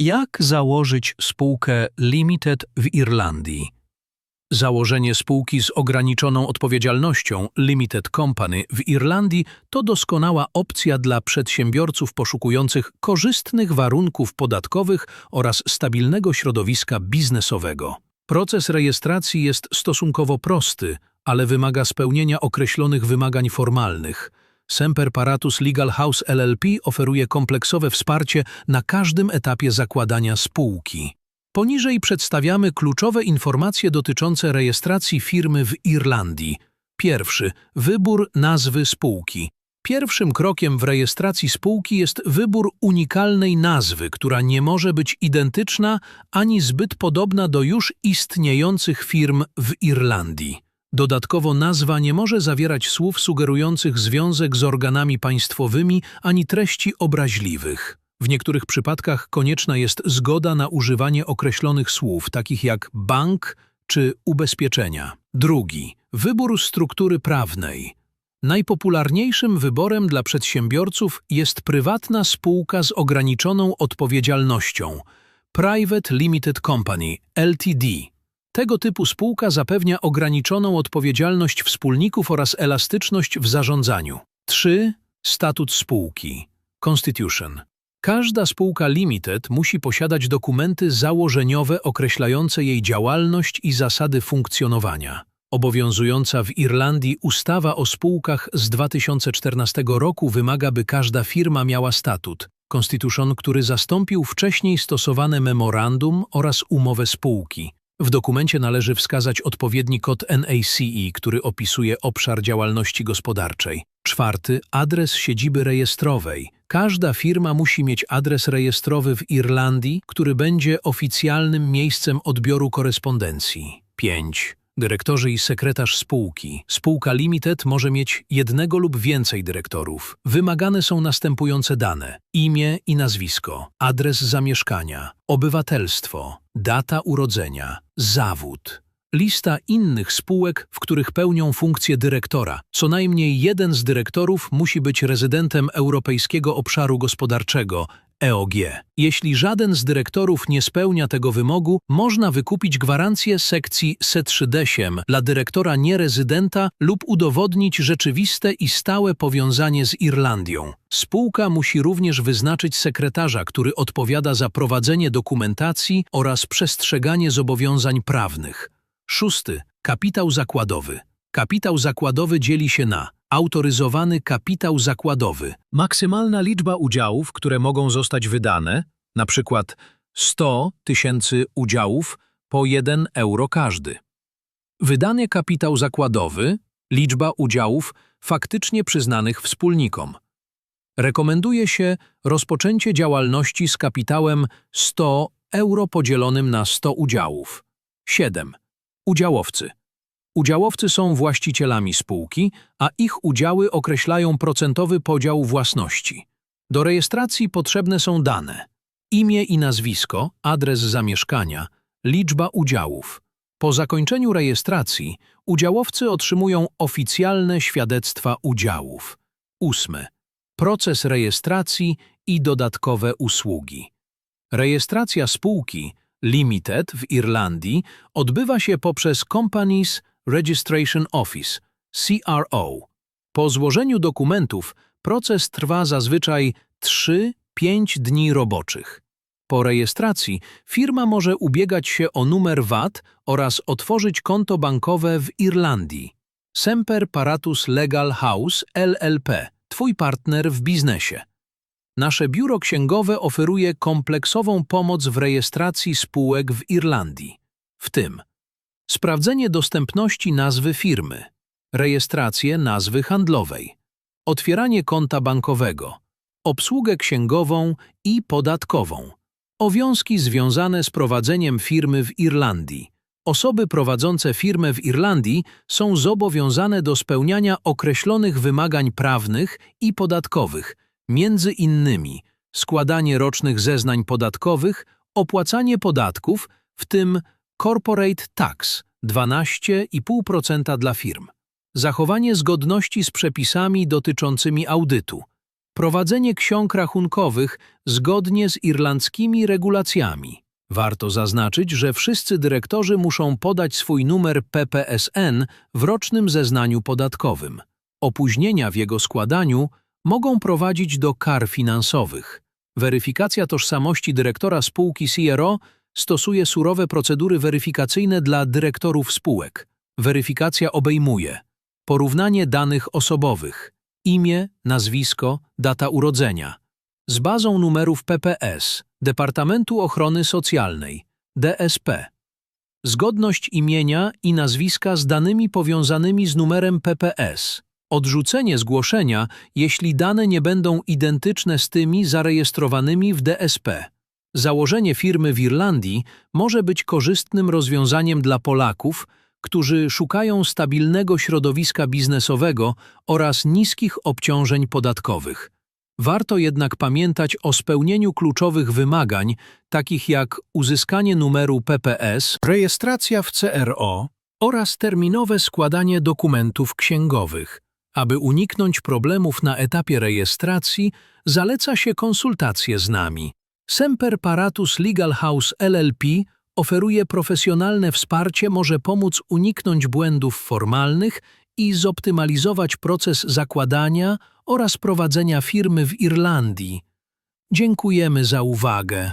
Jak założyć spółkę Limited w Irlandii? Założenie spółki z ograniczoną odpowiedzialnością Limited Company w Irlandii to doskonała opcja dla przedsiębiorców poszukujących korzystnych warunków podatkowych oraz stabilnego środowiska biznesowego. Proces rejestracji jest stosunkowo prosty, ale wymaga spełnienia określonych wymagań formalnych. Semper Paratus Legal House LLP oferuje kompleksowe wsparcie na każdym etapie zakładania spółki. Poniżej przedstawiamy kluczowe informacje dotyczące rejestracji firmy w Irlandii. Pierwszy. Wybór nazwy spółki. Pierwszym krokiem w rejestracji spółki jest wybór unikalnej nazwy, która nie może być identyczna ani zbyt podobna do już istniejących firm w Irlandii. Dodatkowo nazwa nie może zawierać słów sugerujących związek z organami państwowymi ani treści obraźliwych. W niektórych przypadkach konieczna jest zgoda na używanie określonych słów, takich jak bank czy ubezpieczenia. Drugi. Wybór struktury prawnej. Najpopularniejszym wyborem dla przedsiębiorców jest prywatna spółka z ograniczoną odpowiedzialnością Private Limited Company LTD. Tego typu spółka zapewnia ograniczoną odpowiedzialność wspólników oraz elastyczność w zarządzaniu. 3. Statut spółki Constitution. Każda spółka limited musi posiadać dokumenty założeniowe określające jej działalność i zasady funkcjonowania. Obowiązująca w Irlandii ustawa o spółkach z 2014 roku wymaga, by każda firma miała statut, Constitution, który zastąpił wcześniej stosowane memorandum oraz umowę spółki. W dokumencie należy wskazać odpowiedni kod NACE, który opisuje obszar działalności gospodarczej. Czwarty, adres siedziby rejestrowej. Każda firma musi mieć adres rejestrowy w Irlandii, który będzie oficjalnym miejscem odbioru korespondencji. 5. Dyrektorzy i sekretarz spółki. Spółka Limited może mieć jednego lub więcej dyrektorów. Wymagane są następujące dane: imię i nazwisko, adres zamieszkania, obywatelstwo, data urodzenia, zawód. Lista innych spółek, w których pełnią funkcję dyrektora. Co najmniej jeden z dyrektorów musi być rezydentem Europejskiego Obszaru Gospodarczego EOG. Jeśli żaden z dyrektorów nie spełnia tego wymogu, można wykupić gwarancję sekcji C3D8 dla dyrektora nierezydenta lub udowodnić rzeczywiste i stałe powiązanie z Irlandią. Spółka musi również wyznaczyć sekretarza, który odpowiada za prowadzenie dokumentacji oraz przestrzeganie zobowiązań prawnych. Szósty. Kapitał zakładowy. Kapitał zakładowy dzieli się na autoryzowany kapitał zakładowy, maksymalna liczba udziałów, które mogą zostać wydane, przykład 100 tysięcy udziałów po 1 euro każdy. Wydany kapitał zakładowy, liczba udziałów faktycznie przyznanych wspólnikom. Rekomenduje się rozpoczęcie działalności z kapitałem 100 euro podzielonym na 100 udziałów. 7. Udziałowcy. Udziałowcy są właścicielami spółki, a ich udziały określają procentowy podział własności. Do rejestracji potrzebne są dane: imię i nazwisko, adres zamieszkania, liczba udziałów. Po zakończeniu rejestracji udziałowcy otrzymują oficjalne świadectwa udziałów. 8. Proces rejestracji i dodatkowe usługi. Rejestracja spółki Limited w Irlandii odbywa się poprzez Companies Registration Office CRO. Po złożeniu dokumentów proces trwa zazwyczaj 3-5 dni roboczych. Po rejestracji firma może ubiegać się o numer VAT oraz otworzyć konto bankowe w Irlandii. Semper Paratus Legal House LLP, Twój partner w biznesie. Nasze biuro księgowe oferuje kompleksową pomoc w rejestracji spółek w Irlandii, w tym sprawdzenie dostępności nazwy firmy, rejestrację nazwy handlowej, otwieranie konta bankowego, obsługę księgową i podatkową, obowiązki związane z prowadzeniem firmy w Irlandii. Osoby prowadzące firmę w Irlandii są zobowiązane do spełniania określonych wymagań prawnych i podatkowych, między innymi składanie rocznych zeznań podatkowych, opłacanie podatków, w tym corporate tax 12,5% dla firm, zachowanie zgodności z przepisami dotyczącymi audytu, Prowadzenie ksiąg rachunkowych zgodnie z irlandzkimi regulacjami. Warto zaznaczyć, że wszyscy dyrektorzy muszą podać swój numer PPSN w rocznym zeznaniu podatkowym. Opóźnienia w jego składaniu mogą prowadzić do kar finansowych. Weryfikacja tożsamości dyrektora spółki CRO stosuje surowe procedury weryfikacyjne dla dyrektorów spółek. Weryfikacja obejmuje porównanie danych osobowych, imię, nazwisko, data urodzenia, z bazą numerów PPS, Departamentu Ochrony Socjalnej, DSP, zgodność imienia i nazwiska z danymi powiązanymi z numerem PPS, odrzucenie zgłoszenia, jeśli dane nie będą identyczne z tymi zarejestrowanymi w DSP. Założenie firmy w Irlandii może być korzystnym rozwiązaniem dla Polaków, którzy szukają stabilnego środowiska biznesowego oraz niskich obciążeń podatkowych. Warto jednak pamiętać o spełnieniu kluczowych wymagań, takich jak uzyskanie numeru PPS, rejestracja w CRO oraz terminowe składanie dokumentów księgowych. Aby uniknąć problemów na etapie rejestracji, zaleca się konsultacje z nami. Semper Paratus Legal House LLP oferuje profesjonalne wsparcie, może pomóc uniknąć błędów formalnych i zoptymalizować proces zakładania oraz prowadzenia firmy w Irlandii. Dziękujemy za uwagę.